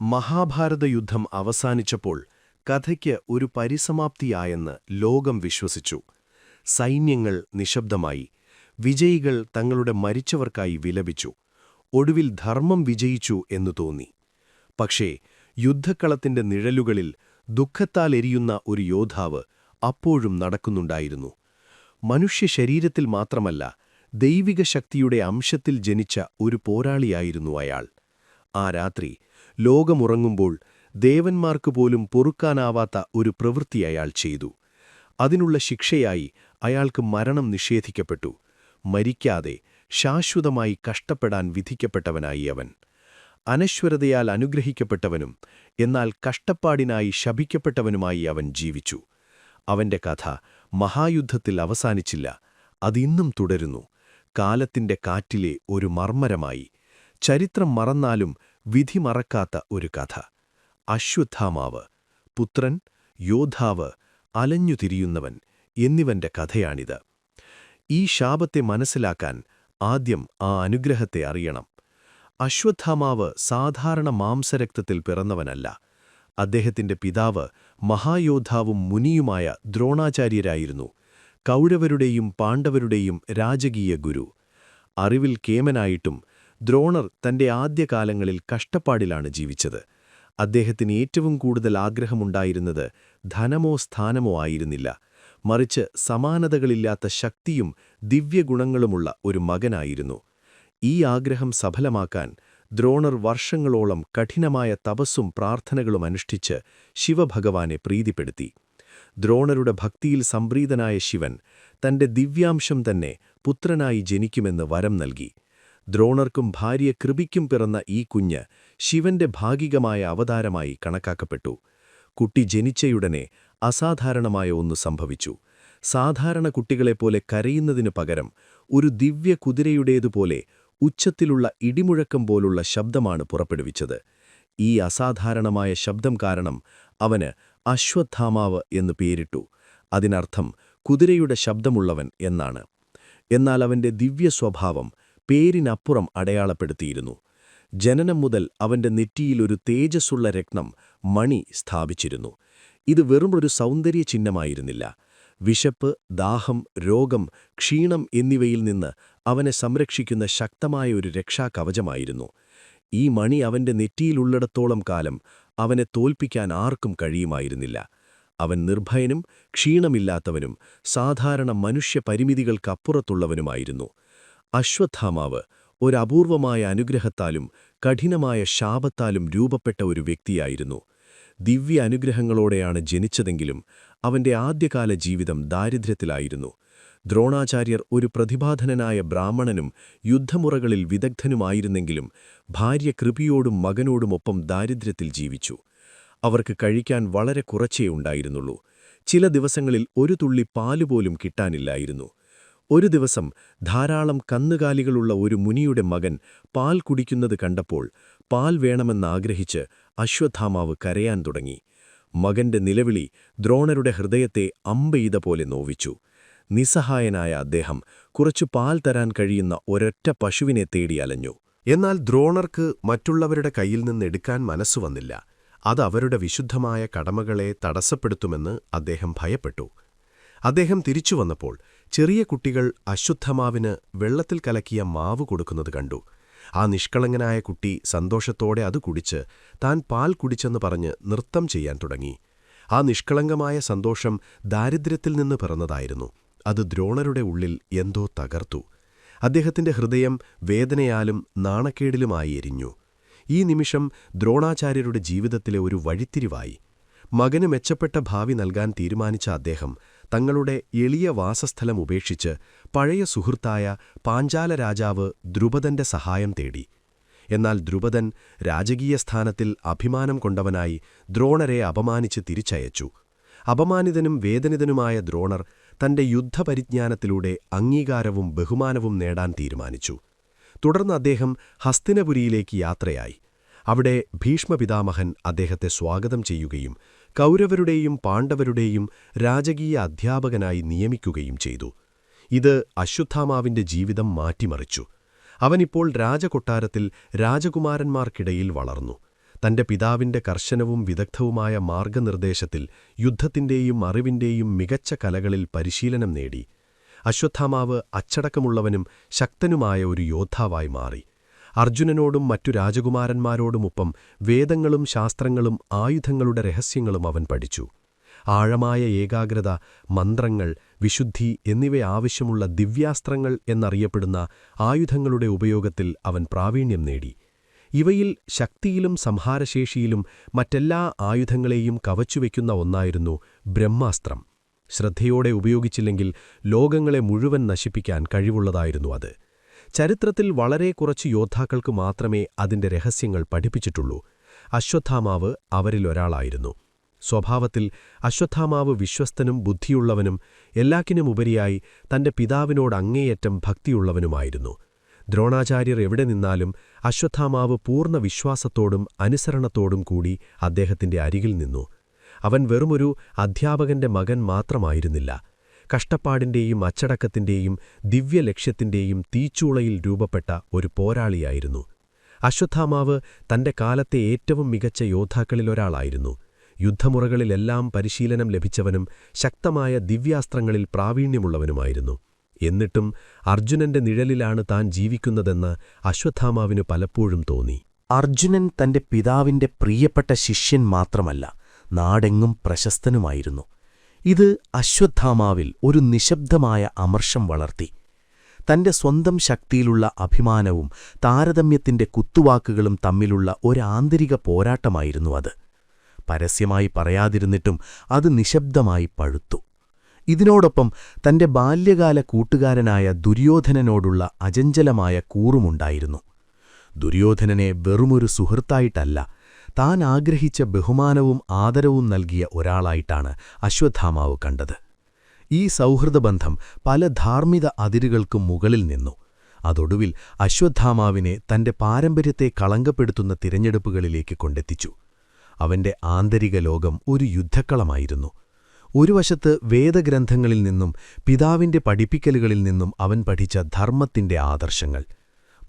മഹാഭാരതയുദ്ധം അവസാനിച്ചപ്പോൾ കഥയ്ക്ക് ഒരു പരിസമാപ്തിയായെന്ന് ലോകം വിശ്വസിച്ചു. സൈന്യങ്ങൾ നിശബ്ദമായി. വിജയികൾ തങ്ങളുടെ മരിച്ചവർക്കായി വിലപിച്ചു. ഒടുവിൽ ധർമ്മം വിജയിച്ചു എന്നു തോന്നി. പക്ഷേ യുദ്ധക്കളത്തിന്റെ നിഴലുകളിൽ ദുഃഖത്താൽ എരിയുന്ന ഒരു യോദ്ധാവ് അപ്പോഴും നടക്കുന്നുണ്ടായിരുന്നു. മനുഷ്യ ശരീരത്തിൽ മാത്രമല്ല ദൈവിക ശക്തിയുടെ അംശത്തിൽ ജനിച്ച ഒരു പോരാളിയായിരുന്നു അയാൾ. ആ രാത്രി ലോകമുറങ്ങുമ്പോൾ ദേവന്മാർക്ക് പോലും പൊറുക്കാനാവാത്ത ഒരു പ്രവൃത്തി അയാൾ ചെയ്തു. അതിനുള്ള ശിക്ഷയായി അയാൾക്ക് മരണം നിഷേധിക്കപ്പെട്ടു. മരിക്കാതെ ശാശ്വതമായി കഷ്ടപ്പെടാൻ വിധിക്കപ്പെട്ടവനായി അവൻ. അനശ്വരതയാൽ അനുഗ്രഹിക്കപ്പെട്ടവനും എന്നാൽ കഷ്ടപ്പാടിനായി ശപിക്കപ്പെട്ടവനുമായി അവൻ ജീവിച്ചു. അവന്റെ കഥ മഹായുദ്ധത്തിൽ അവസാനിച്ചില്ല അതിന്നും തുടരുന്നു. കാലത്തിന്റെ കാറ്റിലെ ഒരു മർമ്മരമായി. ചരിത്രം മറന്നാലും വിധി മറക്കാത്ത ഒരു കഥ. അശ്വത്ഥാമാവ് പുത്രൻ യോദ്ധാവ് അലഞ്ഞുതിരിയുന്നവൻ എന്നിവന്റെ കഥയാണിത്. ഈ ശാപത്തെ മനസ്സിലാക്കാൻ ആദ്യം ആ അനുഗ്രഹത്തെ അറിയണം. അശ്വത്ഥാമാവ് സാധാരണ മാംസരക്തത്തിൽ പിറന്നവനല്ല. അദ്ദേഹത്തിന്റെ പിതാവ് മഹായോദ്ധാവും മുനിയുമായ ദ്രോണാചാര്യരായിരുന്നു. കൗരവരുടെയും പാണ്ഡവരുടെയും രാജകീയ ഗുരു. അറിവിൽ കേമനായിട്ടും ദ്രോണർ തന്റെ ആദ്യകാലങ്ങളിൽ കഷ്ടപ്പാടിലാണ് ജീവിച്ചത്. അദ്ദേഹത്തിന് ഏറ്റവും കൂടുതൽ ആഗ്രഹമുണ്ടായിരുന്നത് ധനമോ സ്ഥാനമോ ആയിരുന്നില്ല. മറിച്ച് സമാനതകളില്ലാത്ത ശക്തിയും ദിവ്യഗുണങ്ങളുമുള്ള ഒരു മകനായിരുന്നു. ഈ ആഗ്രഹം സഫലമാക്കാൻ ദ്രോണർ വർഷങ്ങളോളം കഠിനമായ തപസ്സും പ്രാർത്ഥനകളും അനുഷ്ഠിച്ച് ശിവഭഗവാനെ പ്രീതിപ്പെടുത്തി. ദ്രോണരുടെ ഭക്തിയിൽ സംപ്രീതനായ ശിവൻ തന്റെ ദിവ്യാംശം തന്നെ പുത്രനായി ജനിക്കുമെന്ന് വരം നൽകി. ദ്രോണർക്കും ഭാര്യ കൃപിക്കും പിറന്ന ഈ കുഞ്ഞ് ശിവന്റെ ഭാഗികമായ അവതാരമായി കണക്കാക്കപ്പെട്ടു. കുട്ടി ജനിച്ചയുടനെ അസാധാരണമായ ഒന്ന് സംഭവിച്ചു. സാധാരണ കുട്ടികളെപ്പോലെ കരയുന്നതിനു പകരം ഒരു ദിവ്യ കുതിരയുടേതുപോലെ ഉച്ചത്തിലുള്ള ഇടിമുഴക്കം പോലുള്ള ശബ്ദമാണ് പുറപ്പെടുവിച്ചത്. ഈ അസാധാരണമായ ശബ്ദം കാരണം അവന് അശ്വത്ഥാമാവ് എന്നു പേരിട്ടു. അതിനർത്ഥം കുതിരയുടെ ശബ്ദമുള്ളവൻ എന്നാണ്. എന്നാൽ അവന്റെ ദിവ്യ സ്വഭാവം പേരിനപ്പുറം അടയാളപ്പെടുത്തിയിരുന്നു. ജനനം മുതൽ അവന്റെ നെറ്റിയിലൊരു തേജസ്സുള്ള രത്നം മണി സ്ഥാപിച്ചിരുന്നു. ഇത് വെറുമൊരു സൗന്ദര്യ ചിഹ്നമായിരുന്നില്ല. വിശപ്പ് ദാഹം രോഗം ക്ഷീണം എന്നിവയിൽ നിന്ന് അവനെ സംരക്ഷിക്കുന്ന ശക്തമായ ഒരു രക്ഷാകവചമായിരുന്നു. ഈ മണി അവന്റെ നെറ്റിയിലുള്ളിടത്തോളം കാലം അവനെ തോൽപ്പിക്കാൻ ആർക്കും കഴിയുമായിരുന്നില്ല. അവൻ നിർഭയനും ക്ഷീണമില്ലാത്തവനും സാധാരണ മനുഷ്യ പരിമിതികൾക്കപ്പുറത്തുള്ളവനുമായിരുന്നു. അശ്വത്ഥാമാവ് ഒരപൂർവമായ അനുഗ്രഹത്താലും കഠിനമായ ശാപത്താലും രൂപപ്പെട്ട ഒരു വ്യക്തിയായിരുന്നു. ദിവ്യ അനുഗ്രഹങ്ങളോടെയാണ് ജനിച്ചതെങ്കിലും അവന്റെ ആദ്യകാല ജീവിതം ദാരിദ്ര്യത്തിലായിരുന്നു. ദ്രോണാചാര്യർ ഒരു പ്രതിഭാധനനായ ബ്രാഹ്മണനും യുദ്ധമുറകളിൽ വിദഗ്ധനുമായിരുന്നെങ്കിലും ഭാര്യ കൃപിയോടും മകനോടുമൊപ്പം ദാരിദ്ര്യത്തിൽ ജീവിച്ചു. അവർക്ക് കഴിക്കാൻ വളരെ കുറച്ചേ ഉണ്ടായിരുന്നുള്ളൂ. ചില ദിവസങ്ങളിൽ ഒരു തുള്ളി പാലുപോലും കിട്ടാനില്ലായിരുന്നു. ഒരു ദിവസം ധാരാളം കന്നുകാലികളുള്ള ഒരു മുനിയുടെ മകൻ പാൽ കുടിക്കുന്നത് കണ്ടപ്പോൾ പാൽ വേണമെന്നാഗ്രഹിച്ച് അശ്വത്ഥാമാവ് കരയാൻ തുടങ്ങി. മകന്റെ നിലവിളി ദ്രോണരുടെ ഹൃദയത്തെ അമ്പെയ്ത പോലെ നോവിച്ചു. നിസ്സഹായനായ അദ്ദേഹം കുറച്ചു പാൽ തരാൻ കഴിയുന്ന ഒരൊറ്റ പശുവിനെ തേടി അലഞ്ഞു. എന്നാൽ ദ്രോണർക്ക് മറ്റുള്ളവരുടെ കയ്യിൽ നിന്ന് എടുക്കാൻ മനസ്സു വന്നില്ല. അത് അവരുടെ വിശുദ്ധമായ കടമകളെ തടസ്സപ്പെടുത്തുമെന്ന് അദ്ദേഹം ഭയപ്പെട്ടു. അദ്ദേഹം തിരിച്ചു വന്നപ്പോൾ ചെറിയ കുട്ടികൾ അശുദ്ധമാവിന് വെള്ളത്തിൽ കലക്കിയ മാവ് കൊടുക്കുന്നത് കണ്ടു. ആ നിഷ്കളങ്കനായ കുട്ടി സന്തോഷത്തോടെ അത് കുടിച്ച് താൻ പാൽ കുടിച്ചെന്ന് പറഞ്ഞ് നൃത്തം ചെയ്യാൻ തുടങ്ങി. ആ നിഷ്കളങ്കമായ സന്തോഷം ദാരിദ്ര്യത്തിൽ നിന്ന് പിറന്നതായിരുന്നു. അത് ദ്രോണരുടെ ഉള്ളിൽ എന്തോ തകർത്തു. അദ്ദേഹത്തിന്റെ ഹൃദയം വേദനയാലും നാണക്കേടിലുമായി എരിഞ്ഞു. ഈ നിമിഷം ദ്രോണാചാര്യരുടെ ജീവിതത്തിലെ ഒരു വഴിത്തിരിവായി. മകന് മെച്ചപ്പെട്ട ഭാവി നൽകാൻ തീരുമാനിച്ച അദ്ദേഹം തങ്ങളുടെ എളിയ വാസസ്ഥലം ഉപേക്ഷിച്ച് പഴയ സുഹൃത്തായ പാഞ്ചാല രാജാവ് ദ്രുപദന്റെ സഹായം തേടി. എന്നാൽ ദ്രുപദൻ രാജകീയ സ്ഥാനത്തിൽ അഭിമാനം കൊണ്ടവനായി ദ്രോണരെ അപമാനിച്ച് തിരിച്ചയച്ചു. അപമാനിതനും വേദനിതനുമായ ദ്രോണർ തന്റെ യുദ്ധപരിജ്ഞാനത്തിലൂടെ അംഗീകാരവും ബഹുമാനവും നേടാൻ തീരുമാനിച്ചു. തുടർന്ന് അദ്ദേഹം ഹസ്തിനപുരിയിലേക്ക് യാത്രയായി. അവിടെ ഭീഷ്മപിതാമഹൻ അദ്ദേഹത്തെ സ്വാഗതം ചെയ്യുകയും കൗരവരുടെയും പാണ്ഡവരുടെയും രാജകീയ അധ്യാപകനായി നിയമിക്കുകയും ചെയ്തു. ഇത് അശ്വത്ഥാമാവിന്റെ ജീവിതം മാറ്റിമറിച്ചു. അവനിപ്പോൾ രാജകൊട്ടാരത്തിൽ രാജകുമാരന്മാർക്കിടയിൽ വളർന്നു. തന്റെ പിതാവിന്റെ കർശനവും വിദഗ്ധവുമായ മാർഗനിർദ്ദേശത്തിൽ യുദ്ധത്തിന്റെയും അറിവിന്റെയും മികച്ച കലകളിൽ പരിശീലനം നേടി. അശ്വത്ഥാമാവ് അച്ചടക്കമുള്ളവനും ശക്തനുമായ ഒരു യോദ്ധാവായി മാറി. അർജുനനോടും മറ്റു രാജകുമാരന്മാരോടുമൊപ്പം വേദങ്ങളും ശാസ്ത്രങ്ങളും ആയുധങ്ങളുടെ രഹസ്യങ്ങളും അവൻ പഠിച്ചു. ആഴമായ ഏകാഗ്രത മന്ത്രങ്ങൾ വിശുദ്ധി എന്നിവ ആവശ്യമുള്ള ദിവ്യാസ്ത്രങ്ങൾ എന്നറിയപ്പെടുന്ന ആയുധങ്ങളുടെ ഉപയോഗത്തിൽ അവൻ പ്രാവീണ്യം നേടി. ഇവയിൽ ശക്തിയിലും സംഹാരശേഷിയിലും മറ്റെല്ലാ ആയുധങ്ങളെയും കവച്ചുവെക്കുന്ന ഒന്നായിരുന്നു ബ്രഹ്മാസ്ത്രം. ശ്രദ്ധയോടെ ഉപയോഗിച്ചില്ലെങ്കിൽ ലോകങ്ങളെ മുഴുവൻ നശിപ്പിക്കാൻ കഴിവുള്ളതായിരുന്നു അത്. ചരിത്രത്തിൽ വളരെ കുറച്ച് യോദ്ധാക്കൾക്ക് മാത്രമേ അതിന്റെ രഹസ്യങ്ങൾ പഠിപ്പിച്ചിട്ടുള്ളൂ. അശ്വത്ഥാമാവ് അവരിലൊരാളായിരുന്നു. സ്വഭാവത്തിൽ അശ്വത്ഥാമാവ് വിശ്വസ്തനും ബുദ്ധിയുള്ളവനും എല്ലാക്കിനുമുപരിയായി തന്റെ പിതാവിനോട് അങ്ങേയറ്റം ഭക്തിയുള്ളവനുമായിരുന്നു. ദ്രോണാചാര്യർ എവിടെ നിന്നാലും അശ്വത്ഥാമാവ് പൂർണ വിശ്വാസത്തോടും അനുസരണത്തോടും കൂടി അദ്ദേഹത്തിന്റെ അരികിൽ നിന്നു. അവൻ വെറുമൊരു അധ്യാപകന്റെ മകൻ മാത്രമായിരുന്നില്ല. കഷ്ടപ്പാടിന്റെയും അച്ചടക്കത്തിന്റെയും ദിവ്യലക്ഷ്യത്തിന്റെയും തീച്ചൂളയിൽ രൂപപ്പെട്ട ഒരു പോരാളിയായിരുന്നു. അശ്വത്ഥാമാവ് തന്റെ കാലത്തെ ഏറ്റവും മികച്ച യോദ്ധാക്കളിലൊരാളായിരുന്നു. യുദ്ധമുറകളിലെല്ലാം പരിശീലനം ലഭിച്ചവനും ശക്തമായ ദിവ്യാസ്ത്രങ്ങളിൽ പ്രാവീണ്യമുള്ളവനുമായിരുന്നു. എന്നിട്ടും അർജുനന്റെ നിഴലിലാണ് താൻ ജീവിക്കുന്നതെന്ന് അശ്വത്ഥാമാവിന് പലപ്പോഴും തോന്നി. അർജുനൻ തന്റെ പിതാവിന്റെ പ്രിയപ്പെട്ട ശിഷ്യൻ മാത്രമല്ല നാടെങ്ങും പ്രശസ്തനുമായിരുന്നു. ഇത് അശ്വത്ഥാമാവിൽ ഒരു നിശബ്ദമായ അമർഷം വളർത്തി. തന്റെ സ്വന്തം ശക്തിയിലുള്ള അഭിമാനവും താരതമ്യത്തിന്റെ കുത്തുവാക്കുകളും തമ്മിലുള്ള ഒരാന്തരിക പോരാട്ടമായിരുന്നു അത്. പരസ്യമായി പറയാതിരുന്നിട്ടും അത് നിശബ്ദമായി പഴുത്തു. ഇതിനോടൊപ്പം തന്റെ ബാല്യകാല കൂട്ടുകാരനായ ദുര്യോധനനോടുള്ള അജഞ്ചലമായ കൂറുമുണ്ടായിരുന്നു. ദുര്യോധനനെ വെറുമൊരു സുഹൃത്തായിട്ടല്ല താൻ ആഗ്രഹിച്ച ബഹുമാനവും ആദരവും നൽകിയ ഒരാളായിട്ടാണ് അശ്വത്ഥാമാവ് കണ്ടത്. ഈ സൗഹൃദബന്ധം പല ധാർമ്മിക അതിരുകൾക്കും മുകളിൽ നിന്നു. അതൊടുവിൽ അശ്വത്ഥാമാവിനെ തന്റെ പാരമ്പര്യത്തെ കളങ്കപ്പെടുത്തുന്ന തിരഞ്ഞെടുപ്പുകളിലേക്ക് കൊണ്ടെത്തിച്ചു. അവന്റെ ആന്തരിക ലോകം ഒരു യുദ്ധക്കളമായിരുന്നു. ഒരു വശത്ത് വേദഗ്രന്ഥങ്ങളിൽ നിന്നും പിതാവിന്റെ പഠിപ്പിക്കലുകളിൽ നിന്നും അവൻ പഠിച്ച ധർമ്മത്തിന്റെ ആദർശങ്ങൾ.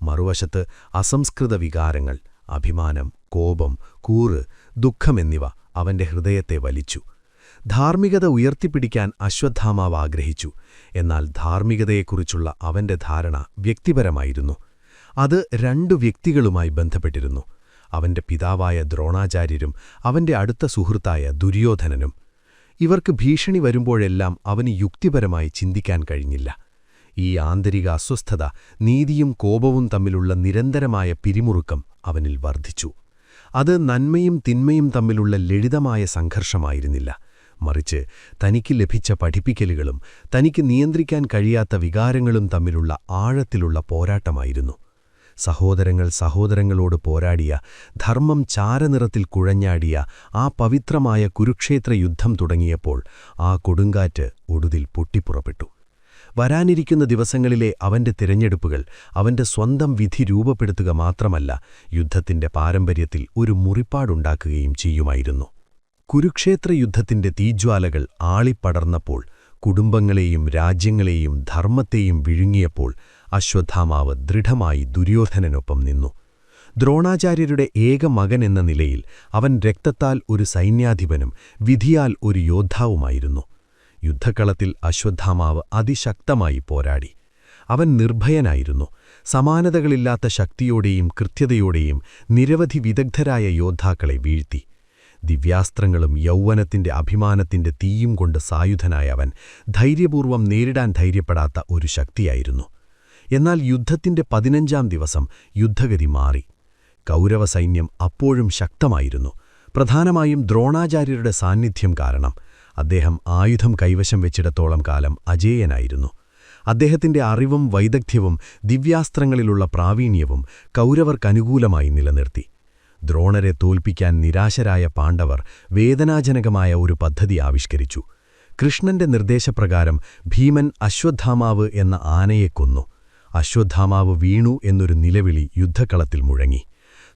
മറുവശത്ത് അസംസ്കൃത വികാരങ്ങൾ. അഭിമാനം കോപം കൂറ് ദുഃഖമെന്നിവ അവന്റെ ഹൃദയത്തെ വലിച്ചു. ധാർമ്മികത ഉയർത്തിപ്പിടിക്കാൻ അശ്വത്ഥാമാവ് ആഗ്രഹിച്ചു. എന്നാൽ ധാർമ്മികതയെക്കുറിച്ചുള്ള അവന്റെ ധാരണ വ്യക്തിപരമായിരുന്നു. അത് രണ്ടു വ്യക്തികളുമായി ബന്ധപ്പെട്ടിരുന്നു. അവന്റെ പിതാവായ ദ്രോണാചാര്യരും അവന്റെ അടുത്ത സുഹൃത്തായ ദുര്യോധനനും. ഇവർക്ക് ഭീഷണി വരുമ്പോഴെല്ലാം അവന് യുക്തിപരമായി ചിന്തിക്കാൻ കഴിഞ്ഞില്ല. ഈ ആന്തരിക അസ്വസ്ഥത നീതിയും കോപവും തമ്മിലുള്ള നിരന്തരമായ പിരിമുറുക്കം അവനിൽ വർദ്ധിച്ചു. അത് നന്മയും തിന്മയും തമ്മിലുള്ള ലളിതമായ സംഘർഷമായിരുന്നില്ല. മറിച്ച് തനിക്ക് ലഭിച്ച പഠിപ്പിക്കലുകളും തനിക്ക് നിയന്ത്രിക്കാൻ കഴിയാത്ത വികാരങ്ങളും തമ്മിലുള്ള ആഴത്തിലുള്ള പോരാട്ടമായിരുന്നു. സഹോദരങ്ങൾ സഹോദരങ്ങളോട് പോരാടിയ ധർമ്മം ചാരനിറത്തിൽ കുഴഞ്ഞാടിയ ആ പവിത്രമായ കുരുക്ഷേത്ര യുദ്ധം തുടങ്ങിയപ്പോൾ ആ കൊടുങ്കാറ്റ് ഒടുതിൽ പൊട്ടിപ്പുറപ്പെട്ടു. വരാനിരിക്കുന്ന ദിവസങ്ങളിലെ അവന്റെ തിരഞ്ഞെടുപ്പുകൾ അവന്റെ സ്വന്തം വിധി രൂപപ്പെടുത്തുക മാത്രമല്ല യുദ്ധത്തിന്റെ പാരമ്പര്യത്തിൽ ഒരു മുറിപ്പാടുണ്ടാക്കുകയും ചെയ്യുമായിരുന്നു. കുരുക്ഷേത്ര യുദ്ധത്തിന്റെ തീജ്വാലകൾ ആളിപ്പടർന്നപ്പോൾ കുടുംബങ്ങളെയും രാജ്യങ്ങളെയും ധർമ്മത്തെയും വിഴുങ്ങിയപ്പോൾ അശ്വത്ഥാമാവ് ദൃഢമായി ദുര്യോധനനൊപ്പം നിന്നു. ദ്രോണാചാര്യരുടെ ഏക മകൻ എന്ന നിലയിൽ അവൻ രക്തത്താൽ ഒരു സൈന്യാധിപനും വിധിയാൽ ഒരു യോദ്ധാവുമായിരുന്നു. യുദ്ധക്കളത്തിൽ അശ്വത്ഥാമാവ് അതിശക്തമായി പോരാടി. അവൻ നിർഭയനായിരുന്നു. സമാനതകളില്ലാത്ത ശക്തിയോടെയും കൃത്യതയോടെയും നിരവധി വിദഗ്ധരായ യോദ്ധാക്കളെ വീഴ്ത്തി. ദിവ്യാസ്ത്രങ്ങളും യൗവനത്തിന്റെ അഭിമാനത്തിന്റെ തീയും കൊണ്ട് സായുധനായ അവൻ ധൈര്യപൂർവം നേരിടാൻ ധൈര്യപ്പെടാത്ത ഒരു ശക്തിയായിരുന്നു. എന്നാൽ യുദ്ധത്തിന്റെ പതിനഞ്ചാം ദിവസം യുദ്ധഗതി മാറി. കൗരവസൈന്യം അപ്പോഴും ശക്തമായിരുന്നു. പ്രധാനമായും ദ്രോണാചാര്യരുടെ സാന്നിധ്യം കാരണം അദ്ദേഹം ആയുധം കൈവശം വെച്ചിടത്തോളം കാലം അജേയനായിരുന്നു. അദ്ദേഹത്തിന്റെ അറിവും വൈദഗ്ധ്യവും ദിവ്യാസ്ത്രങ്ങളിലുള്ള പ്രാവീണ്യവും കൗരവർക്കനുകൂലമായി നിലനിർത്തി. ദ്രോണരെ തോൽപ്പിക്കാൻ നിരാശരായ പാണ്ഡവർ വേദനാജനകമായ ഒരു പദ്ധതി ആവിഷ്കരിച്ചു. കൃഷ്ണന്റെ നിർദ്ദേശപ്രകാരം ഭീമൻ അശ്വത്ഥാമാവ് എന്ന ആനയെ കൊന്നു. അശ്വത്ഥാമാവ് വീണു എന്നൊരു നിലവിളി യുദ്ധക്കളത്തിൽ മുഴങ്ങി.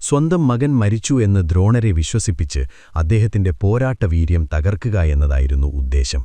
സ്വന്തം മകൻ മരിച്ചു എന്ന് ദ്രോണരെ വിശ്വസിപ്പിച്ച് അദ്ദേഹത്തിന്റെ പോരാട്ടവീര്യം തകർക്കുക എന്നതായിരുന്നു ഉദ്ദേശം.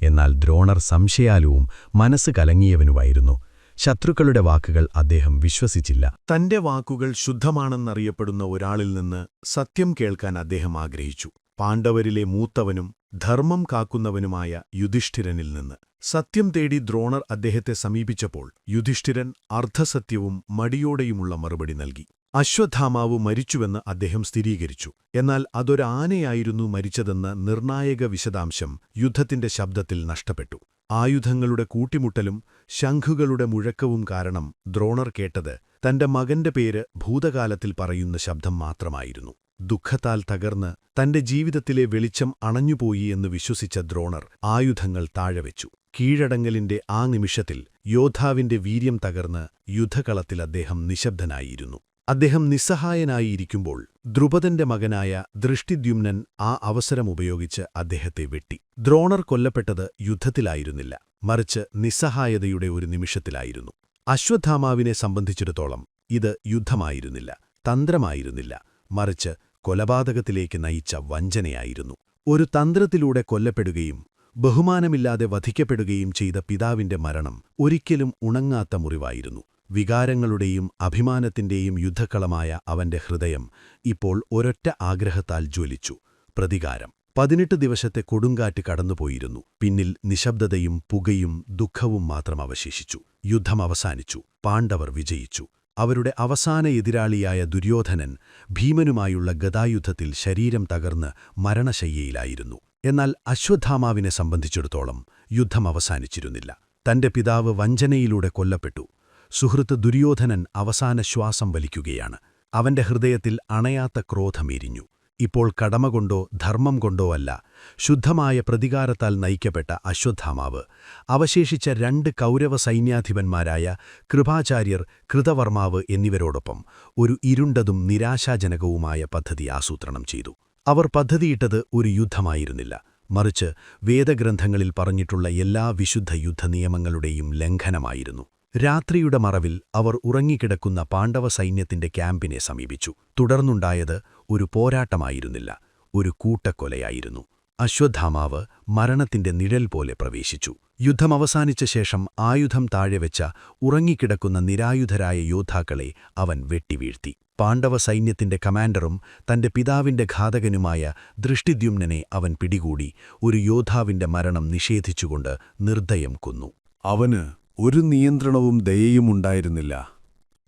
എന്നാൽ ദ്രോണർ സംശയാലുവും മനസ്സ് കലങ്ങിയവനുമായിരുന്നു. ശത്രുക്കളുടെ വാക്കുകൾ അദ്ദേഹം വിശ്വസിച്ചില്ല. തന്റെ വാക്കുകൾ ശുദ്ധമാണെന്നറിയപ്പെടുന്ന ഒരാളിൽ നിന്ന് സത്യം കേൾക്കാൻ അദ്ദേഹം ആഗ്രഹിച്ചു. പാണ്ഡവരിലെ മൂത്തവനും ധർമ്മം കാക്കുന്നവനുമായ യുധിഷ്ഠിരനിൽ നിന്ന്. സത്യം തേടി ദ്രോണർ അദ്ദേഹത്തെ സമീപിച്ചപ്പോൾ യുധിഷ്ഠിരൻ അർദ്ധസത്യവും മടിയോടെയുമുള്ള മറുപടി നൽകി. അശ്വത്ഥാമാവ് മരിച്ചുവെന്ന് അദ്ദേഹം സ്ഥിരീകരിച്ചു. എന്നാൽ അതൊരാനയായിരുന്നു മരിച്ചതെന്ന നിർണായക വിശദാംശം യുദ്ധത്തിന്റെ ശബ്ദത്തിൽ നഷ്ടപ്പെട്ടു. ആയുധങ്ങളുടെ കൂട്ടിമുട്ടലും ശംഖുകളുടെ മുഴക്കവും കാരണം ദ്രോണർ കേട്ടത് തന്റെ മകന്റെ പേര് ഭൂതകാലത്തിൽ പറയുന്ന ശബ്ദം മാത്രമായിരുന്നു. ദുഃഖത്താൽ തകർന്ന് തന്റെ ജീവിതത്തിലെ വെളിച്ചം അണഞ്ഞുപോയി എന്ന് വിശ്വസിച്ച ദ്രോണർ ആയുധങ്ങൾ താഴെവെച്ചു. കീഴടങ്ങലിന്റെ ആ നിമിഷത്തിൽ യോദ്ധാവിന്റെ വീര്യം തകർന്ന് യുദ്ധകളത്തിൽ അദ്ദേഹം നിശബ്ദനായിരുന്നു. അദ്ദേഹം നിസ്സഹായനായിരിക്കുമ്പോൾ ദ്രുപദന്റെ മകനായ ദൃഷ്ടിദ്യുമ്നൻ ആ അവസരം ഉപയോഗിച്ച് അദ്ദേഹത്തെ വെട്ടി. ദ്രോണർ കൊല്ലപ്പെട്ടത് യുദ്ധത്തിലായിരുന്നില്ല മറിച്ച് നിസ്സഹായതയുടെ ഒരു നിമിഷത്തിലായിരുന്നു. അശ്വത്ഥാമാവിനെ സംബന്ധിച്ചിടത്തോളം ഇത് യുദ്ധമായിരുന്നില്ല തന്ത്രമായിരുന്നില്ല മറിച്ച് കൊലപാതകത്തിലേക്ക് നയിച്ച വഞ്ചനയായിരുന്നു. ഒരു തന്ത്രത്തിലൂടെ കൊല്ലപ്പെടുകയും ബഹുമാനമില്ലാതെ വധിക്കപ്പെടുകയും ചെയ്ത പിതാവിന്റെ മരണം ഒരിക്കലും ഉണങ്ങാത്ത മുറിവായിരുന്നു. വികാരങ്ങളുടെയും അഭിമാനത്തിന്റെയും യുദ്ധക്കളമായ അവന്റെ ഹൃദയം ഇപ്പോൾ ഒരൊറ്റ ആഗ്രഹത്താൽ ജ്വലിച്ചു പ്രതികാരം. പതിനെട്ട് ദിവസത്തെ കൊടുങ്കാറ്റ് കടന്നുപോയിരുന്നു. പിന്നിൽ നിശബ്ദതയും പുകയും ദുഃഖവും മാത്രം അവശേഷിച്ചു. യുദ്ധം അവസാനിച്ചു. പാണ്ഡവർ വിജയിച്ചു. അവരുടെ അവസാന എതിരാളിയായ ദുര്യോധനൻ ഭീമനുമായുള്ള ഗതായുദ്ധത്തിൽ ശരീരം തകർന്ന് മരണശയ്യയിലായിരുന്നു. എന്നാൽ അശ്വത്ഥാമാവിനെ സംബന്ധിച്ചിടത്തോളം യുദ്ധം അവസാനിച്ചിരുന്നില്ല. തന്റെ പിതാവ് വഞ്ചനയിലൂടെ കൊല്ലപ്പെട്ടു. സുഹൃത്ത് ദുര്യോധനൻ അവസാന ശ്വാസം വലിക്കുകയാണ്. അവന്റെ ഹൃദയത്തിൽ അണയാത്ത ക്രോധമെരിഞ്ഞു ഇപ്പോൾ കടമ കൊണ്ടോ ധർമ്മം കൊണ്ടോ അല്ല ശുദ്ധമായ പ്രതികാരത്താൽ നയിക്കപ്പെട്ട അശ്വത്ഥാമാവ് അവശേഷിച്ച രണ്ട് കൗരവ സൈന്യാധിപന്മാരായ കൃപാചാര്യർ കൃതവർമാവ് എന്നിവരോടൊപ്പം ഒരു ഇരുണ്ടതും നിരാശാജനകവുമായ പദ്ധതി ആസൂത്രണം ചെയ്തു. അവർ പദ്ധതിയിട്ടത് ഒരു യുദ്ധമായിരുന്നില്ല. മറിച്ച് വേദഗ്രന്ഥങ്ങളിൽ പറഞ്ഞിട്ടുള്ള എല്ലാ വിശുദ്ധ യുദ്ധനിയമങ്ങളുടെയും ലംഘനമായിരുന്നു. രാത്രിയുടെ മറവിൽ അവർ ഉറങ്ങിക്കിടക്കുന്ന പാണ്ഡവ സൈന്യത്തിന്റെ ക്യാമ്പിനെ സമീപിച്ചു. തുടർന്നുണ്ടായത് ഒരു പോരാട്ടമായിരുന്നില്ല ഒരു കൂട്ടക്കൊലയായിരുന്നു. അശ്വത്ഥാമാവ് മരണത്തിന്റെ നിഴൽ പോലെ പ്രവേശിച്ചു. യുദ്ധം അവസാനിച്ച ശേഷം ആയുധം താഴെവെച്ച ഉറങ്ങിക്കിടക്കുന്ന നിരായുധരായ യോദ്ധാക്കളെ അവൻ വെട്ടിവീഴ്ത്തി. പാണ്ഡവ സൈന്യത്തിന്റെ കമാൻഡറും തന്റെ പിതാവിന്റെ ഘാതകനുമായ ദൃഷ്ടിദ്യുമ്നനെ അവൻ പിടികൂടി ഒരു യോദ്ധാവിന്റെ മരണം നിഷേധിച്ചുകൊണ്ട് നിർദ്ദയം കൊന്നു. അവന് ഒരു നിയന്ത്രണവും ദയയും ഉണ്ടായിരുന്നില്ല.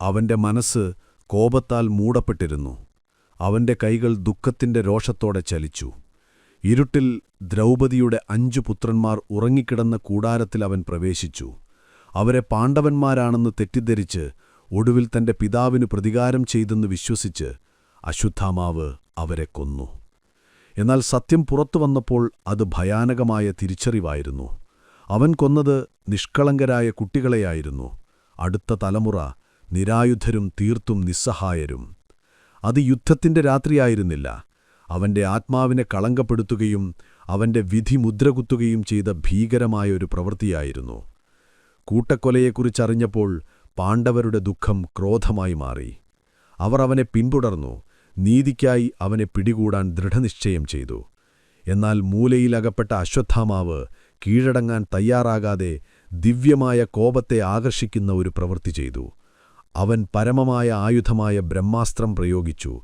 അവന്റെ മനസ്സ് കോപത്താൽ മൂടപ്പെട്ടിരുന്നു. അവന്റെ കൈകൾ ദുഃഖത്തിന്റെ രോഷത്തോടെ ചലിച്ചു. ഇരുട്ടിൽ ദ്രൗപദിയുടെ അഞ്ചു പുത്രന്മാർ ഉറങ്ങിക്കിടന്ന കൂടാരത്തിൽ അവൻ പ്രവേശിച്ചു. അവരെ പാണ്ഡവന്മാരാണെന്ന് തെറ്റിദ്ധരിച്ച് ഒടുവിൽ തന്റെ പിതാവിന് പ്രതികാരം ചെയ്തെന്ന് വിശ്വസിച്ച് അശ്വത്ഥാമാവ് അവരെ കൊന്നു. എന്നാൽ സത്യം പുറത്തു വന്നപ്പോൾ അത് ഭയാനകമായ തിരിച്ചറിവായിരുന്നു. അവൻ കൊന്നത് നിഷ്കളങ്കരായ കുട്ടികളെയായിരുന്നു. അടുത്ത തലമുറ നിരായുധരും തീർത്തും നിസ്സഹായരും. അത് യുദ്ധത്തിന്റെ രാത്രിയായിരുന്നില്ല. അവന്റെ ആത്മാവിനെ കളങ്കപ്പെടുത്തുകയും അവന്റെ വിധി മുദ്രകുത്തുകയും ചെയ്ത ഭീകരമായ ഒരു പ്രവൃത്തിയായിരുന്നു. കൂട്ടക്കൊലയെക്കുറിച്ചറിഞ്ഞപ്പോൾ പാണ്ഡവരുടെ ദുഃഖം ക്രോധമായി മാറി. അവർ അവനെ പിന്തുടർന്നു. നീതിക്കായി അവനെ പിടികൂടാൻ ദൃഢനിശ്ചയം ചെയ്തു. എന്നാൽ മൂലയിലകപ്പെട്ട അശ്വത്ഥാമാവ് കീഴടങ്ങാൻ തയ്യാറാകാതെ ദിവ്യമായ കോപത്തെ ആകർഷിക്കുന്ന ഒരു പ്രവൃത്തി ചെയ്തു. അവൻ പരമമായ ആയുധമായ ബ്രഹ്മാസ്ത്രം പ്രയോഗിച്ചു.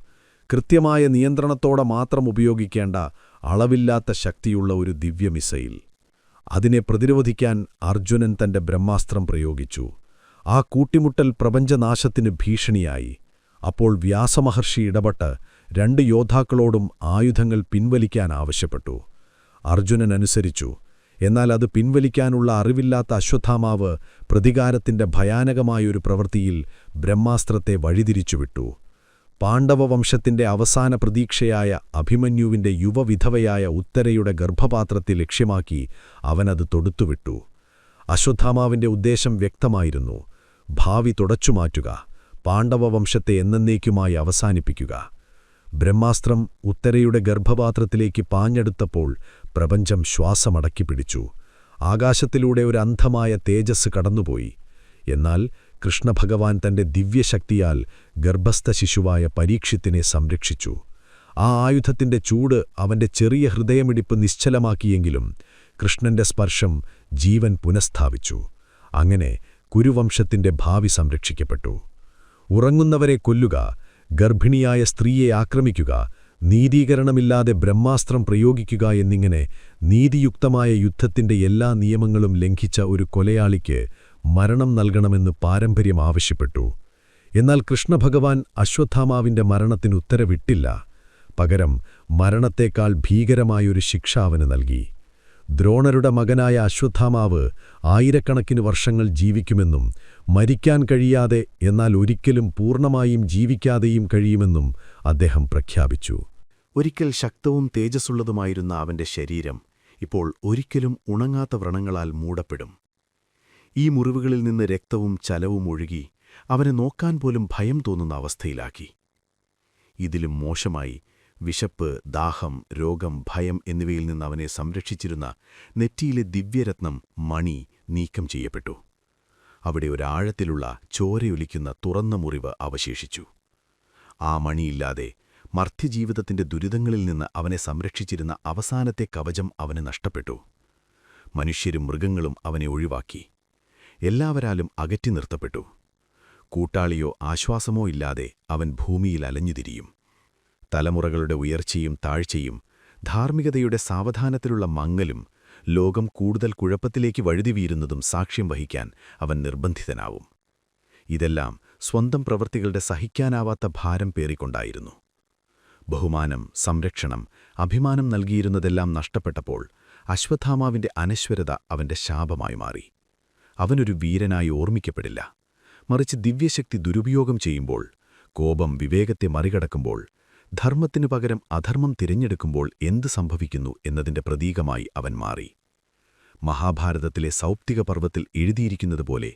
കൃത്യമായ നിയന്ത്രണത്തോടെ മാത്രം ഉപയോഗിക്കേണ്ട അളവില്ലാത്ത ശക്തിയുള്ള ഒരു ദിവ്യ മിസൈൽ. അതിനെ പ്രതിരോധിക്കാൻ അർജുനൻ തന്റെ ബ്രഹ്മാസ്ത്രം പ്രയോഗിച്ചു. ആ കൂട്ടിമുട്ടൽ പ്രപഞ്ചനാശത്തിന് ഭീഷണിയായി. അപ്പോൾ വ്യാസമഹർഷി ഇടപെട്ട് രണ്ട് യോദ്ധാക്കളോടും ആയുധങ്ങൾ പിൻവലിക്കാൻ ആവശ്യപ്പെട്ടു. അർജുനൻ അനുസരിച്ചു. എന്നാൽ അത് പിൻവലിക്കാനുള്ള അറിവില്ലാത്ത അശ്വത്ഥാമാവ് പ്രതികാരത്തിന്റെ ഭയാനകമായൊരു പ്രവൃത്തിയിൽ ബ്രഹ്മാസ്ത്രത്തെ വഴിതിരിച്ചുവിട്ടു. പാണ്ഡവവംശത്തിന്റെ അവസാന പ്രതീക്ഷയായ അഭിമന്യുവിന്റെ യുവവിധവയായ ഉത്തരയുടെ ഗർഭപാത്രത്തെ ലക്ഷ്യമാക്കി അവനത് തൊടുത്തുവിട്ടു. അശ്വത്ഥാമാവിന്റെ ഉദ്ദേശം വ്യക്തമായിരുന്നു. ഭാവി തുടച്ചുമാറ്റുക പാണ്ഡവവംശത്തെ എന്നേക്കുമായി അവസാനിപ്പിക്കുക. ബ്രഹ്മാസ്ത്രം ഉത്തരയുടെ ഗർഭപാത്രത്തിലേക്ക് പാഞ്ഞെടുത്തപ്പോൾ പ്രപഞ്ചം ശ്വാസമടക്കി പിടിച്ചു. ആകാശത്തിലൂടെ ഒരു അന്ധമായ തേജസ് കടന്നുപോയി. എന്നാൽ കൃഷ്ണഭഗവാൻ തന്റെ ദിവ്യശക്തിയാൽ ഗർഭസ്ഥ ശിശുവായ പരീക്ഷിത്തിനെ സംരക്ഷിച്ചു. ആ ആയുധത്തിന്റെ ചൂട് അവന്റെ ചെറിയ ഹൃദയമിടിപ്പ് നിശ്ചലമാക്കിയെങ്കിലും കൃഷ്ണന്റെ സ്പർശം ജീവൻ പുനഃസ്ഥാപിച്ചു. അങ്ങനെ കുരുവംശത്തിന്റെ ഭാവി സംരക്ഷിക്കപ്പെട്ടു. ഉറങ്ങുന്നവരെ കൊല്ലുക ഗർഭിണിയായ സ്ത്രീയെ ആക്രമിക്കുക നീതീകരണമില്ലാതെ ബ്രഹ്മാസ്ത്രം പ്രയോഗിക്കുക എന്നിങ്ങനെ നീതിയുക്തമായ യുദ്ധത്തിന്റെ എല്ലാ നിയമങ്ങളും ലംഘിച്ച ഒരു കൊലയാളിക്ക് മരണം നൽകണമെന്ന് പാരമ്പര്യം ആവശ്യപ്പെട്ടു. എന്നാൽ കൃഷ്ണഭഗവാൻ അശ്വത്ഥാമാവിന്റെ മരണത്തിന് ഉത്തരവിട്ടില്ല. പകരം മരണത്തേക്കാൾ ഭീകരമായൊരു ശിക്ഷ അവന് നൽകി. ദ്രോണരുടെ മകനായ അശ്വത്ഥാമാവ് ആയിരക്കണക്കിന് വർഷങ്ങൾ ജീവിക്കുമെന്നും മരിക്കാൻ കഴിയാതെ എന്നാൽ ഒരിക്കലും പൂർണമായും ജീവിക്കാതെയും കഴിയുമെന്നും അദ്ദേഹം പ്രഖ്യാപിച്ചു. ഒരിക്കൽ ശക്തവും തേജസ്സുള്ളതുമായിരുന്ന അവന്റെ ശരീരം ഇപ്പോൾ ഒരിക്കലും ഉണങ്ങാത്ത വ്രണങ്ങളാൽ മൂടപ്പെടും. ഈ മുറിവുകളിൽ നിന്ന് രക്തവും ചലവും ഒഴുകി അവനെ നോക്കാൻ പോലും ഭയം തോന്നുന്ന അവസ്ഥയിലാക്കി. ഇതിലും മോശമായി വിശപ്പ് ദാഹം രോഗം ഭയം എന്നിവയിൽ നിന്ന് അവനെ സംരക്ഷിച്ചിരുന്ന നെറ്റിയിലെ ദിവ്യരത്നം മണി നീക്കം ചെയ്യപ്പെട്ടു. അവിടെ ഒരാഴത്തിലുള്ള ചോരയൊലിക്കുന്ന തുറന്ന മുറിവ് അവശേഷിച്ചു. ആ മണിയില്ലാതെ മർത്യജീവിതത്തിന്റെ ദുരിതങ്ങളിൽ നിന്ന് അവനെ സംരക്ഷിച്ചിരുന്ന അവസാനത്തെ കവചം അവന് നഷ്ടപ്പെട്ടു. മനുഷ്യരും മൃഗങ്ങളും അവനെ ഒഴിവാക്കി. എല്ലാവരാലും അകറ്റി നിർത്തപ്പെട്ടു. കൂട്ടാളിയോ ആശ്വാസമോ ഇല്ലാതെ അവൻ ഭൂമിയിൽ അലഞ്ഞുതിരിയും. തലമുറകളുടെ ഉയർച്ചയും താഴ്ചയും ധാർമ്മികതയുടെ സാവധാനത്തിലുള്ള മങ്ങലും ലോകം കൂടുതൽ കുഴപ്പത്തിലേക്ക് വഴുതിവീരുന്നതും സാക്ഷ്യം വഹിക്കാൻ അവൻ നിർബന്ധിതനാവും. ഇതെല്ലാം സ്വന്തം പ്രവൃത്തികളുടെ സഹിക്കാനാവാത്ത ഭാരം പേറിക്കൊണ്ടായിരുന്നു. ബഹുമാനം സംരക്ഷണം അഭിമാനം നൽകിയിരുന്നതെല്ലാം നഷ്ടപ്പെട്ടപ്പോൾ അശ്വത്ഥാമാവിന്റെ അനശ്വരത അവന്റെ ശാപമായി മാറി. അവനൊരു വീരനായി ഓർമ്മിക്കപ്പെടില്ല. മറിച്ച് ദിവ്യശക്തി ദുരുപയോഗം ചെയ്യുമ്പോൾ കോപം വിവേകത്തെ മറികടക്കുമ്പോൾ ധർമ്മത്തിനു പകരം അധർമ്മം തിരഞ്ഞെടുക്കുമ്പോൾ എന്ത് സംഭവിക്കുന്നു എന്നതിന്റെ പ്രതീകമായി അവൻ മാറി. മഹാഭാരതത്തിലെ സൗപ്തിക പർവത്തിൽ എഴുതിയിരിക്കുന്നതുപോലെ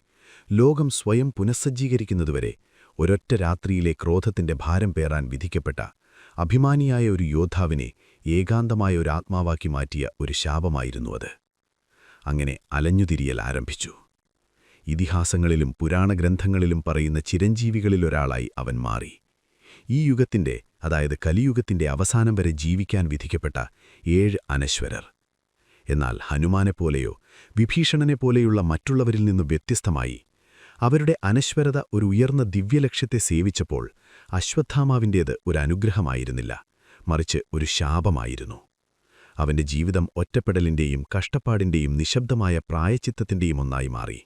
ലോകം സ്വയം പുനഃസജ്ജീകരിക്കുന്നതുവരെ ഒരൊറ്റ രാത്രിയിലെ ക്രോധത്തിന്റെ ഭാരം പേറാൻ വിധിക്കപ്പെട്ട അഭിമാനിയായ ഒരു യോദ്ധാവിനെ ഏകാന്തമായ ഒരു ആത്മാവാക്കി മാറ്റിയ ഒരു ശാപമായിരുന്നു അത്. അങ്ങനെ അലഞ്ഞുതിരിയൽ ആരംഭിച്ചു. ഇതിഹാസങ്ങളിലും പുരാണഗ്രന്ഥങ്ങളിലും പറയുന്ന ചിരഞ്ജീവികളിലൊരാളായി അവൻ മാറി. ഈ യുഗത്തിന്റെ അതായത് കലിയുഗത്തിന്റെ അവസാനം വരെ ജീവിക്കാൻ വിധിക്കപ്പെട്ട ഏഴ് അനശ്വരർ. എന്നാൽ ഹനുമാനെപ്പോലെയോ വിഭീഷണനെപ്പോലെയുള്ള മറ്റുള്ളവരിൽ നിന്നു വ്യത്യസ്തമായി അവരുടെ അനശ്വരത ഒരു ഉയർന്ന ദിവ്യലക്ഷ്യത്തെ സേവിച്ചപ്പോൾ അശ്വത്ഥാമാവിന്റേത് ഒരു അനുഗ്രഹമായിരുന്നില്ല മറിച്ച് ഒരു ശാപമായിരുന്നു. അവന്റെ ജീവിതം ഒറ്റപ്പെടലിന്റെയും കഷ്ടപ്പാടിന്റെയും നിശബ്ദമായ പ്രായച്ചിത്തത്തിന്റെയും ഒന്നായി മാറി.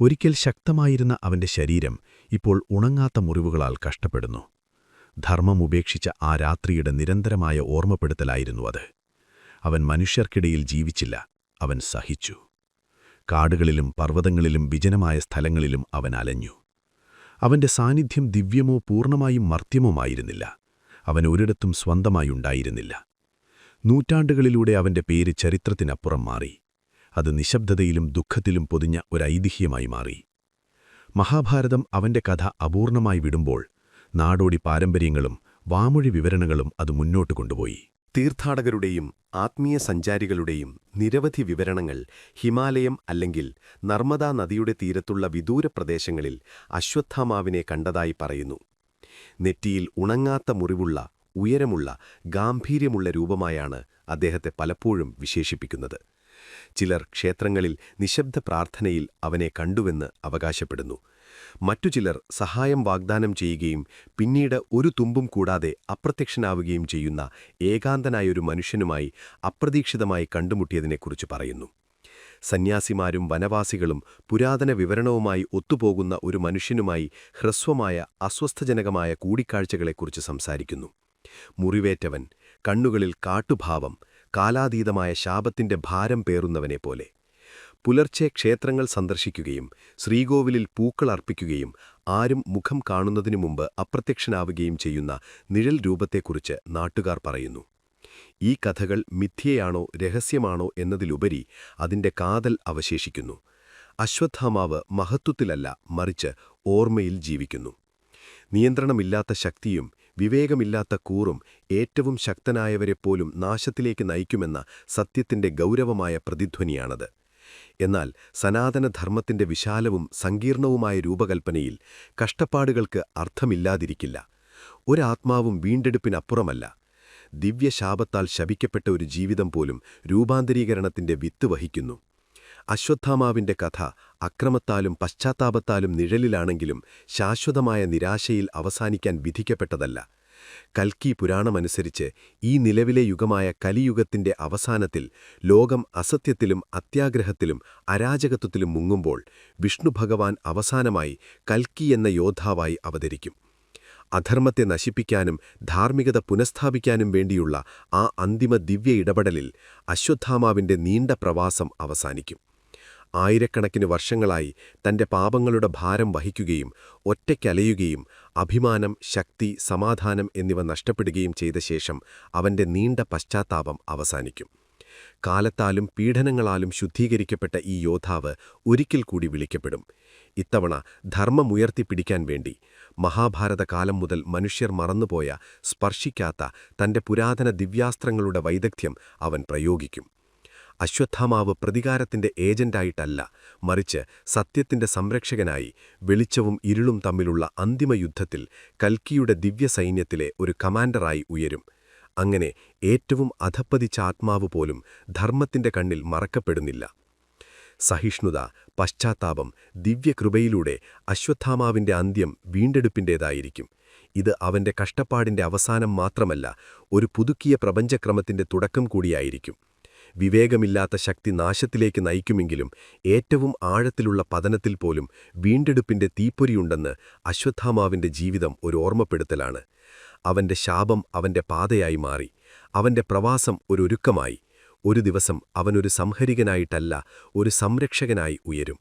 ഒരിക്കൽ ശക്തമായിരുന്ന അവന്റെ ശരീരം ഇപ്പോൾ ഉണങ്ങാത്ത മുറിവുകളാൽ കഷ്ടപ്പെടുന്നു. ധർമ്മം ഉപേക്ഷിച്ച ആ രാത്രിയുടെ നിരന്തരമായ ഓർമ്മപ്പെടുത്തലായിരുന്നു അത്. അവൻ മനുഷ്യർക്കിടയിൽ ജീവിച്ചില്ല അവൻ സഹിച്ചു. കാടുകളിലും പർവതങ്ങളിലും വിജനമായ സ്ഥലങ്ങളിലും അവൻ അലഞ്ഞു. അവന്റെ സാന്നിധ്യം ദിവ്യമോ പൂർണമായും മർത്യമോമായിരുന്നില്ല അവൻ ഒരിടത്തും സ്വന്തമായി ഉണ്ടായിരുന്നില്ല. നൂറ്റാണ്ടുകളിലൂടെ അവന്റെ പേര് ചരിത്രത്തിനപ്പുറം മാറി അത് നിശബ്ദതയിലും ദുഃഖത്തിലും പൊതിഞ്ഞ ഒരൈതിഹ്യമായി മാറി. മഹാഭാരതം അവന്റെ കഥ അപൂർണമായി വിടുമ്പോൾ നാടോടി പാരമ്പര്യങ്ങളും വാമൊഴി വിവരണങ്ങളും അത് മുന്നോട്ട് കൊണ്ടുപോയി. തീർത്ഥാടകരുടെയും ആത്മീയ സഞ്ചാരികളുടെയും നിരവധി വിവരണങ്ങൾ ഹിമാലയം അല്ലെങ്കിൽ നർമ്മദാ നദിയുടെ തീരത്തുള്ള വിദൂര പ്രദേശങ്ങളിൽ അശ്വത്ഥാമാവിനെ കണ്ടതായി പറയുന്നു. നെറ്റിയിൽ ഉണങ്ങാത്ത മുറിവുള്ള ഉയരമുള്ള ഗാംഭീര്യമുള്ള രൂപമായാണ് അദ്ദേഹത്തെ പലപ്പോഴും വിശേഷിപ്പിക്കുന്നത്. ചിലർ ക്ഷേത്രങ്ങളിൽ നിശബ്ദ പ്രാർത്ഥനയിൽ അവനെ കണ്ടുവെന്ന് അവകാശപ്പെടുന്നു. മറ്റു ചിലർ സഹായം വാഗ്ദാനം ചെയ്യുകയും പിന്നീട് ഒരു തുമ്പും കൂടാതെ അപ്രത്യക്ഷനാവുകയും ചെയ്യുന്ന ഏകാന്തനായൊരു മനുഷ്യനുമായി അപ്രതീക്ഷിതമായി കണ്ടുമുട്ടിയതിനെക്കുറിച്ച് പറയുന്നു. സന്യാസിമാരും വനവാസികളും പുരാതന വിവരണവുമായി ഒത്തുപോകുന്ന ഒരു മനുഷ്യനുമായി ഹ്രസ്വമായ അസ്വസ്ഥജനകമായ കൂടിക്കാഴ്ചകളെക്കുറിച്ച് സംസാരിക്കുന്നു. മുറിവേറ്റവൻ കണ്ണുകളിൽ കാട്ടുഭാവം കാലാതീതമായ ശാപത്തിന്റെ ഭാരം പേറുന്നവനെപ്പോലെ. പുലർച്ചെ ക്ഷേത്രങ്ങൾ സന്ദർശിക്കുകയും ശ്രീകോവിലിൽ പൂക്കൾ അർപ്പിക്കുകയും ആരും മുഖം കാണുന്നതിനു മുമ്പ് അപ്രത്യക്ഷനാവുകയും ചെയ്യുന്ന നിഴൽ രൂപത്തെക്കുറിച്ച് നാട്ടുകാർ പറയുന്നു. ഈ കഥകൾ മിഥ്യയാണോ രഹസ്യമാണോ എന്നതിലുപരി അതിന്റെ കാതൽ അവശേഷിക്കുന്നു. അശ്വത്ഥാമാവ് മഹത്വത്തിലല്ല മറിച്ച് ഓർമ്മയിൽ ജീവിക്കുന്നു. നിയന്ത്രണമില്ലാത്ത ശക്തിയും വിവേകമില്ലാത്ത കൂറും ഏറ്റവും ശക്തനായവരെപ്പോലും നാശത്തിലേക്ക് നയിക്കുമെന്ന സത്യത്തിന്റെ ഗൗരവമായ പ്രതിധ്വനിയാണത്. എന്നാൽ സനാതനധർമ്മത്തിന്റെ വിശാലവും സങ്കീർണവുമായ രൂപകൽപ്പനയിൽ കഷ്ടപ്പാടുകൾക്ക് അർത്ഥമില്ലാതിരിക്കില്ല. ഒരാത്മാവും വീണ്ടെടുപ്പിനപ്പുറമല്ല. ദിവ്യശാപത്താൽ ശപിക്കപ്പെട്ട ഒരു ജീവിതം പോലും രൂപാന്തരീകരണത്തിന്റെ വിത്ത് വഹിക്കുന്നു. അശ്വത്ഥാമാവിന്റെ കഥ അക്രമത്താലും പശ്ചാത്താപത്താലും നിഴലിലാണെങ്കിലും ശാശ്വതമായ നിരാശയിൽ അവസാനിക്കാൻ വിധിക്കപ്പെട്ടതല്ല. കൽക്കി പുരാണമനുസരിച്ച് ഈ നിലവിലെ യുഗമായ കലിയുഗത്തിന്റെ അവസാനത്തിൽ ലോകം അസത്യത്തിലും അത്യാഗ്രഹത്തിലും അരാജകത്വത്തിലും മുങ്ങുമ്പോൾ വിഷ്ണു ഭഗവാൻ അവസാനമായി കൽക്കി എന്ന യോദ്ധാവായി അവതരിക്കും. അധർമ്മത്തെ നശിപ്പിക്കാനും ധാർമ്മികത പുനഃസ്ഥാപിക്കാനും വേണ്ടിയുള്ള ആ അന്തിമ ദിവ്യ ഇടപെടലിൽ അശ്വത്ഥാമാവിന്റെ നീണ്ട പ്രവാസം അവസാനിക്കും. ആയിരക്കണക്കിന് വർഷങ്ങളായി തന്റെ പാപങ്ങളുടെ ഭാരം വഹിക്കുകയും ഒറ്റയ്ക്കലയുകയും അഭിമാനം ശക്തി സമാധാനം എന്നിവ നഷ്ടപ്പെടുകയും ചെയ്ത ശേഷം അവന്റെ നീണ്ട പശ്ചാത്താപം അവസാനിക്കും. കാലത്താലും പീഡനങ്ങളാലും ശുദ്ധീകരിക്കപ്പെട്ട ഈ യോദ്ധാവ് ഒരിക്കൽ കൂടി വിളിക്കപ്പെടും. ഇത്തവണ ധർമ്മമുയർത്തിപ്പിടിക്കാൻ വേണ്ടി മഹാഭാരത കാലം മുതൽ മനുഷ്യർ മറന്നുപോയ സ്പർശിക്കാത്ത തന്റെ പുരാതന ദിവ്യാസ്ത്രങ്ങളുടെ വൈദഗ്ധ്യം അവൻ പ്രയോഗിക്കും. അശ്വത്ഥാമാവ് പ്രതികാരത്തിന്റെ ഏജന്റായിട്ടല്ല മറിച്ച് സത്യത്തിന്റെ സംരക്ഷകനായി വെളിച്ചവും ഇരുളും തമ്മിലുള്ള അന്തിമ യുദ്ധത്തിൽ കൽക്കിയുടെ ദിവ്യസൈന്യത്തിലെ ഒരു കമാൻഡറായി ഉയരും. അങ്ങനെ ഏറ്റവും അധപ്പതിച്ച ആത്മാവ് പോലും ധർമ്മത്തിന്റെ കണ്ണിൽ മറക്കപ്പെടുന്നില്ല. സഹിഷ്ണുത പശ്ചാത്താപം ദിവ്യകൃപയിലൂടെ അശ്വത്ഥാമാവിന്റെ അന്ത്യം വീണ്ടെടുപ്പിന്റേതായിരിക്കും. ഇത് അവന്റെ കഷ്ടപ്പാടിന്റെ അവസാനം മാത്രമല്ല ഒരു പുതുക്കിയ പ്രപഞ്ചക്രമത്തിന്റെ തുടക്കം കൂടിയായിരിക്കും. വിവേകമില്ലാത്ത ശക്തി നാശത്തിലേക്ക് നയിക്കുമെങ്കിലും ഏറ്റവും ആഴത്തിലുള്ള പതനത്തിൽ പോലും വീണ്ടെടുപ്പിന്റെ തീപ്പൊരിയുണ്ടെന്ന് അശ്വത്ഥാമാവിന്റെ ജീവിതം ഒരു ഓർമ്മപ്പെടുത്തലാണ്. അവന്റെ ശാപം അവന്റെ പാതയായി മാറി. അവന്റെ പ്രവാസം ഒരുക്കമായി. ഒരു ദിവസം അവനൊരു സംഹരികനായിട്ടല്ല ഒരു സംരക്ഷകനായി ഉയരും.